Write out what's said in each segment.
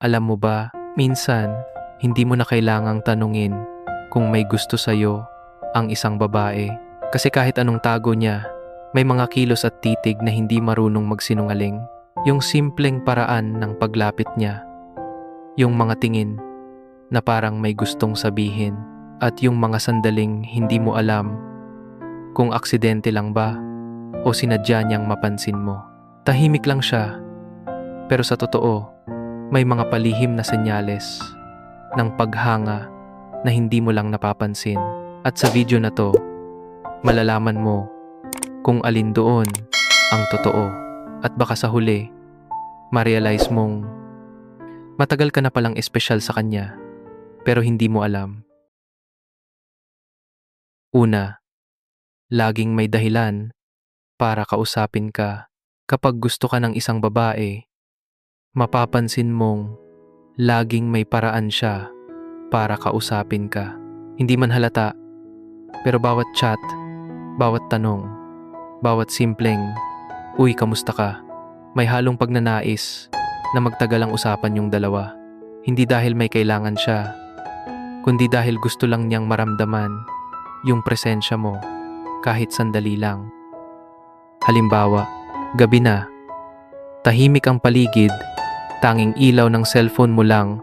Alam mo ba, minsan, hindi mo na kailangang tanungin kung may gusto sa'yo ang isang babae. Kasi kahit anong tago niya, may mga kilos at titig na hindi marunong magsinungaling. Yung simpleng paraan ng paglapit niya. Yung mga tingin na parang may gustong sabihin. At yung mga sandaling hindi mo alam kung aksidente lang ba o sinadya niyang mapansin mo. Tahimik lang siya, pero sa totoo, may mga palihim na senyales ng paghanga na hindi mo lang napapansin. At sa video na to, malalaman mo kung alin doon ang totoo. At baka sa huli, ma-realize mong matagal ka na palang espesyal sa kanya pero hindi mo alam. Una, laging may dahilan para kausapin ka. Kapag gusto ka ng isang babae, mapapansin mong laging may paraan siya para kausapin ka. Hindi man halata, pero bawat chat, bawat tanong, bawat simpleng, Uy, kamusta ka? May halong pagnanais na magtagal ang usapan yung dalawa. Hindi dahil may kailangan siya, kundi dahil gusto lang niyang maramdaman yung presensya mo kahit sandali lang. Halimbawa, gabi na, tahimik ang paligid, tanging ilaw ng cellphone mo lang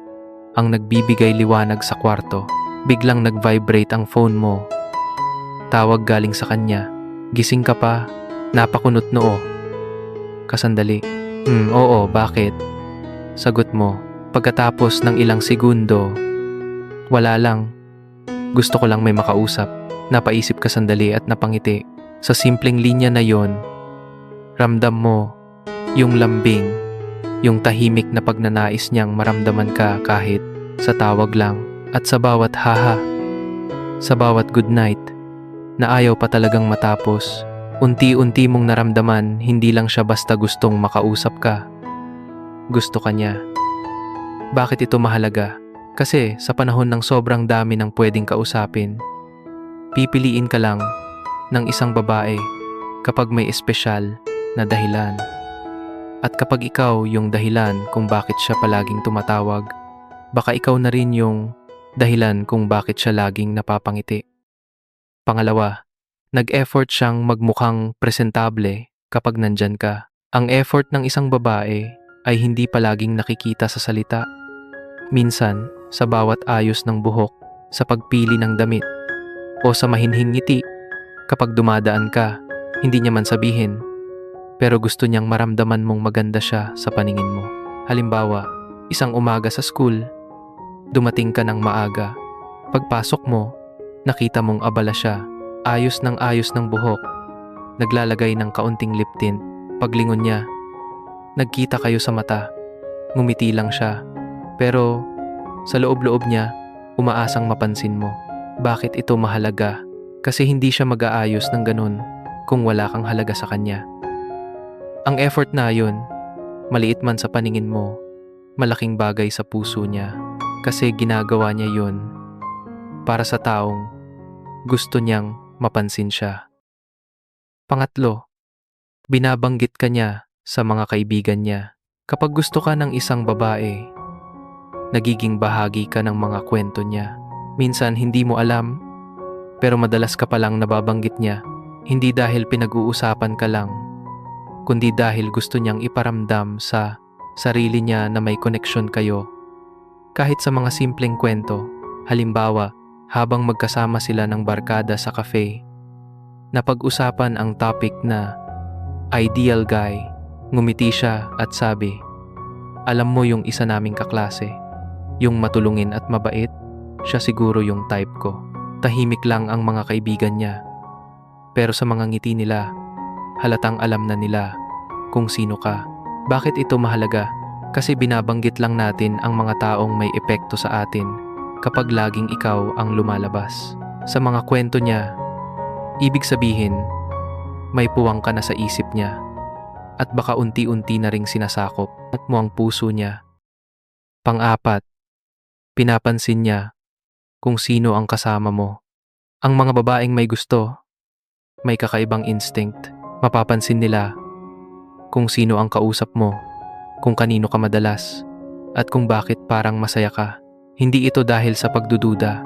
ang nagbibigay liwanag sa kwarto. Biglang nag-vibrate ang phone mo. Tawag galing sa kanya. Gising ka pa, napakunot noo. Kasandali. Hmm, oo, bakit? Sagot mo, pagkatapos ng ilang segundo, wala lang. Gusto ko lang may makausap. Napaisip ka sandali at napangiti. Sa simpleng linya na yon, ramdam mo yung lambing, yung tahimik na pagnanais niyang maramdaman ka kahit sa tawag lang at sa bawat haha, sa bawat good night na ayaw pa talagang matapos. Unti-unti mong naramdaman hindi lang siya basta gustong makausap ka. Gusto ka niya. Bakit ito mahalaga? Kasi sa panahon ng sobrang dami ng pwedeng kausapin, pipiliin ka lang ng isang babae kapag may espesyal na dahilan. At kapag ikaw yung dahilan kung bakit siya palaging tumatawag, baka ikaw na rin yung dahilan kung bakit siya laging napapangiti. Pangalawa, nag-effort siyang magmukhang presentable kapag nandyan ka. Ang effort ng isang babae ay hindi palaging nakikita sa salita. Minsan, sa bawat ayos ng buhok, sa pagpili ng damit, o sa mahinhing ngiti kapag dumadaan ka, hindi niya man sabihin, pero gusto niyang maramdaman mong maganda siya sa paningin mo. Halimbawa, isang umaga sa school, dumating ka ng maaga. Pagpasok mo, nakita mong abala siya, ayos ng ayos ng buhok, naglalagay ng kaunting lip tint. Paglingon niya, nagkita kayo sa mata, ngumiti lang siya, pero sa loob-loob niya, umaasang mapansin mo. Bakit ito mahalaga? Kasi hindi siya mag-aayos ng ganun kung wala kang halaga sa kanya. Ang effort na yun, maliit man sa paningin mo, malaking bagay sa puso niya kasi ginagawa niya yun para sa taong gusto niyang mapansin siya. Pangatlo, binabanggit ka niya sa mga kaibigan niya. Kapag gusto ka ng isang babae, nagiging bahagi ka ng mga kwento niya. Minsan hindi mo alam, pero madalas ka palang nababanggit niya. Hindi dahil pinag-uusapan ka lang, kundi dahil gusto niyang iparamdam sa sarili niya na may koneksyon kayo. Kahit sa mga simpleng kwento, halimbawa, habang magkasama sila ng barkada sa cafe, napag-usapan ang topic na ideal guy, ngumiti siya at sabi, alam mo yung isa naming kaklase, yung matulungin at mabait, siya siguro yung type ko. Tahimik lang ang mga kaibigan niya. Pero sa mga ngiti nila, halatang alam na nila kung sino ka. Bakit ito mahalaga? Kasi binabanggit lang natin ang mga taong may epekto sa atin kapag laging ikaw ang lumalabas. Sa mga kwento niya, ibig sabihin, may puwang ka na sa isip niya at baka unti-unti na ring sinasakop mo ang puso niya. Pang-apat, pinapansin niya kung sino ang kasama mo. Ang mga babaeng may gusto, may kakaibang instinct. Mapapansin nila kung sino ang kausap mo, kung kanino ka madalas, at kung bakit parang masaya ka. Hindi ito dahil sa pagdududa,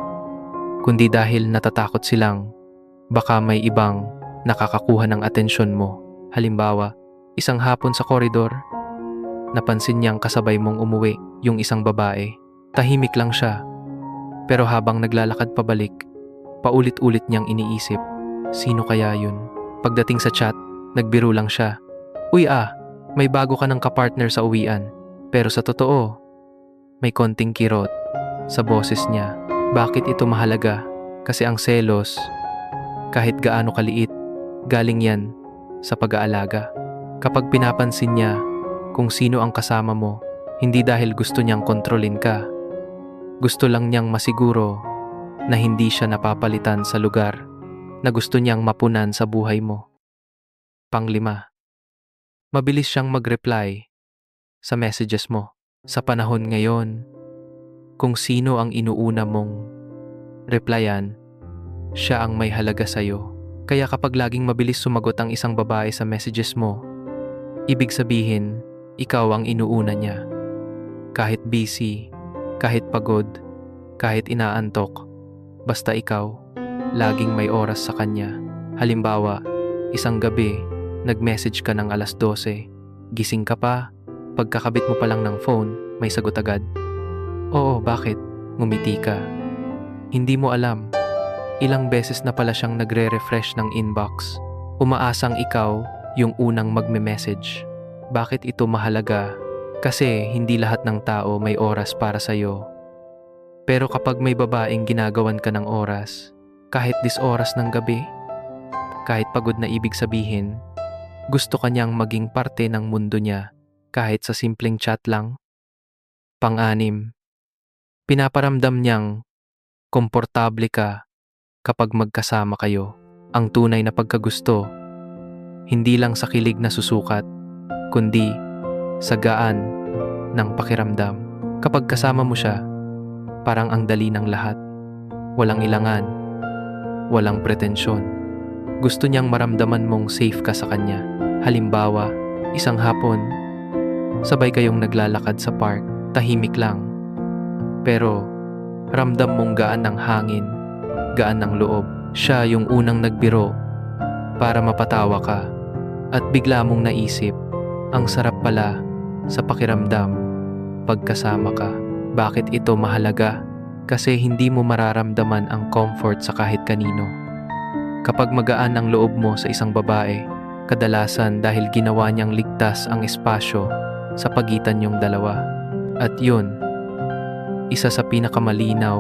kundi dahil natatakot silang baka may ibang nakakakuha ng atensyon mo. Halimbawa, isang hapon sa koridor, napansin niyang kasabay mong umuwi yung isang babae. Tahimik lang siya. Pero habang naglalakad pabalik, paulit-ulit niyang iniisip, sino kaya yun? Pagdating sa chat, nagbiro lang siya. Uy ah, may bago ka ng kapartner sa uwian. Pero sa totoo, may konting kirot sa boses niya. Bakit ito mahalaga? Kasi ang selos, kahit gaano kaliit, galing yan sa pag-aalaga. Kapag pinapansin niya kung sino ang kasama mo, hindi dahil gusto niyang kontrolin ka. Gusto lang niyang masiguro na hindi siya napapalitan sa lugar na gusto niyang mapunan sa buhay mo. Panglima, mabilis siyang mag-reply sa messages mo. Sa panahon ngayon, kung sino ang inuuna mong replyan, siya ang may halaga sa'yo. Kaya kapag laging mabilis sumagot ang isang babae sa messages mo, ibig sabihin, ikaw ang inuuna niya. Kahit busy, kahit pagod, kahit inaantok, basta ikaw, laging may oras sa kanya. Halimbawa, isang gabi, nag-message ka ng alas 12, gising ka pa, pagkakabit mo pa lang ng phone, may sagot agad. Oo, bakit? Ngumiti ka. Hindi mo alam, ilang beses na pala siyang nagre-refresh ng inbox. Umaasang ikaw yung unang magme-message. Bakit ito mahalaga? Kasi hindi lahat ng tao may oras para sa'yo. Pero kapag may babaeng ginagawan ka ng oras, kahit dis oras ng gabi, kahit pagod na ibig sabihin, gusto ka niyang maging parte ng mundo niya kahit sa simpleng chat lang. Pang-anim, pinaparamdam niyang komportable ka kapag magkasama kayo. Ang tunay na pagkagusto, hindi lang sa kilig na susukat, kundi sa gaan ng pakiramdam. Kapag kasama mo siya, parang ang dali ng lahat. Walang ilangan, walang pretensyon. Gusto niyang maramdaman mong safe ka sa kanya. Halimbawa, isang hapon, sabay kayong naglalakad sa park, tahimik lang. Pero ramdam mong gaan ng hangin, gaan ng loob. Siya yung unang nagbiro para mapatawa ka at bigla mong naisip, ang sarap pala sa pakiramdam pagkasama ka. Bakit ito mahalaga? Kasi hindi mo mararamdaman ang comfort sa kahit kanino. Kapag magaan ang loob mo sa isang babae, kadalasan dahil ginawa niyang ligtas ang espasyo sa pagitan niyong dalawa. At yun, isa sa pinakamalinaw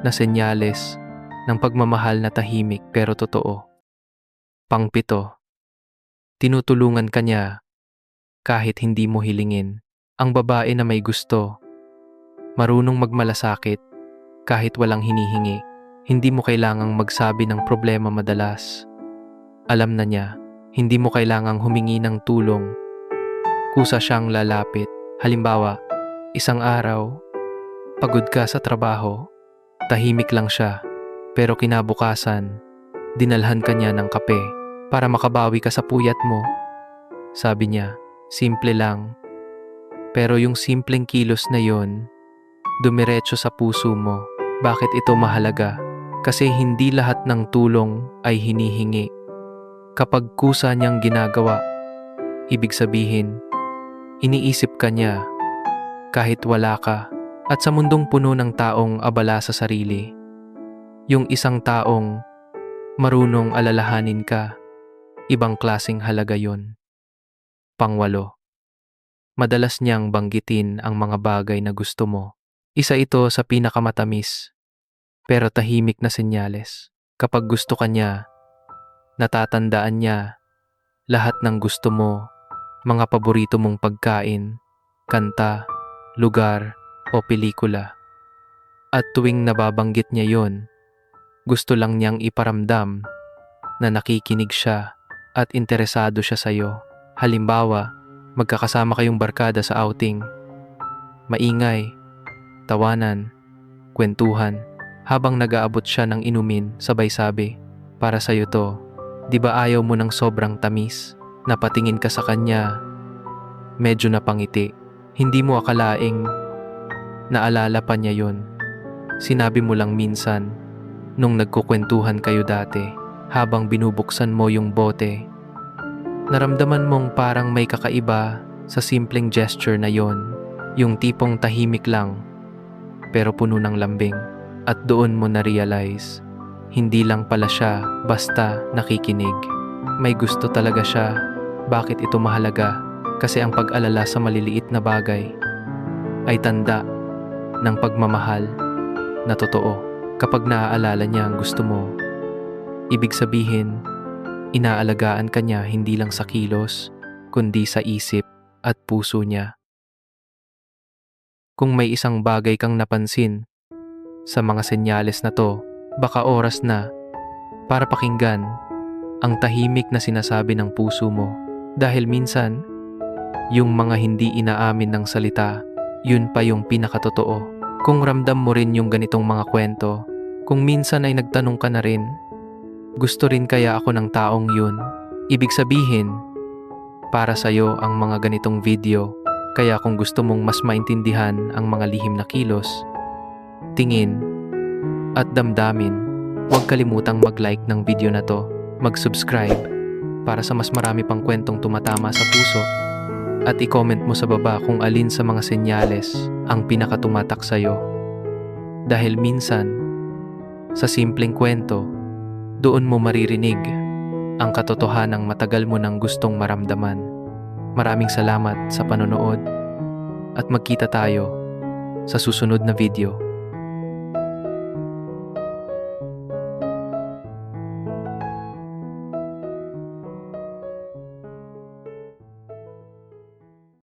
na senyales ng pagmamahal na tahimik pero totoo. Pangpito, tinutulungan ka niya kahit hindi mo hilingin. Ang babae na may gusto, marunong magmalasakit kahit walang hinihingi. Hindi mo kailangang magsabi ng problema madalas. Alam na niya, hindi mo kailangang humingi ng tulong. Kusa siyang lalapit. Halimbawa, isang araw, pagod ka sa trabaho, tahimik lang siya, pero kinabukasan, dinalhan ka niya ng kape para makabawi ka sa puyat mo. Sabi niya, simple lang. Pero yung simpleng kilos na yon, dumiretso sa puso mo. Bakit ito mahalaga? Kasi hindi lahat ng tulong ay hinihingi. Kapag kusa niyang ginagawa, ibig sabihin, iniisip ka niya kahit wala ka. At sa mundong puno ng taong abala sa sarili, yung isang taong marunong alalahanin ka, ibang klasing halaga yon. Pangwalo, madalas niyang banggitin ang mga bagay na gusto mo. Isa ito sa pinakamatamis, pero tahimik na senyales. Kapag gusto ka niya, natatandaan niya lahat ng gusto mo, mga paborito mong pagkain, kanta, lugar, o pelikula. At tuwing nababanggit niya yon, gusto lang niyang iparamdam na nakikinig siya at interesado siya sa iyo. Halimbawa, magkakasama kayong barkada sa outing. Maingay, tawanan, kwentuhan, habang nag-aabot siya ng inumin sabay sabi, para sa iyo to, di ba ayaw mo ng sobrang tamis? Napatingin ka sa kanya, medyo napangiti. Hindi mo akalaing Naalala pa niya yon. Sinabi mo lang minsan, nung nagkukwentuhan kayo dati, habang binubuksan mo yung bote. Naramdaman mong parang may kakaiba sa simpleng gesture na yon, yung tipong tahimik lang, pero puno ng lambing. At doon mo na-realize, hindi lang pala siya basta nakikinig. May gusto talaga siya. Bakit ito mahalaga? Kasi ang pag-alala sa maliliit na bagay ay tanda ng pagmamahal na totoo. Kapag naaalala niya ang gusto mo, ibig sabihin, inaalagaan ka niya hindi lang sa kilos, kundi sa isip at puso niya. Kung may isang bagay kang napansin sa mga senyales na to, baka oras na para pakinggan ang tahimik na sinasabi ng puso mo. Dahil minsan, yung mga hindi inaamin ng salita, yun pa yung pinakatotoo. Kung ramdam mo rin yung ganitong mga kwento, kung minsan ay nagtanong ka na rin, gusto rin kaya ako ng taong yun? Ibig sabihin, para sa'yo ang mga ganitong video, kaya kung gusto mong mas maintindihan ang mga lihim na kilos, tingin, at damdamin, huwag kalimutang mag-like ng video na to, mag-subscribe, para sa mas marami pang kwentong tumatama sa puso, at i-comment mo sa baba kung alin sa mga senyales ang pinakatumatak sa'yo. Dahil minsan, sa simpleng kwento, doon mo maririnig ang katotohanang matagal mo nang gustong maramdaman. Maraming salamat sa panonood at magkita tayo sa susunod na video.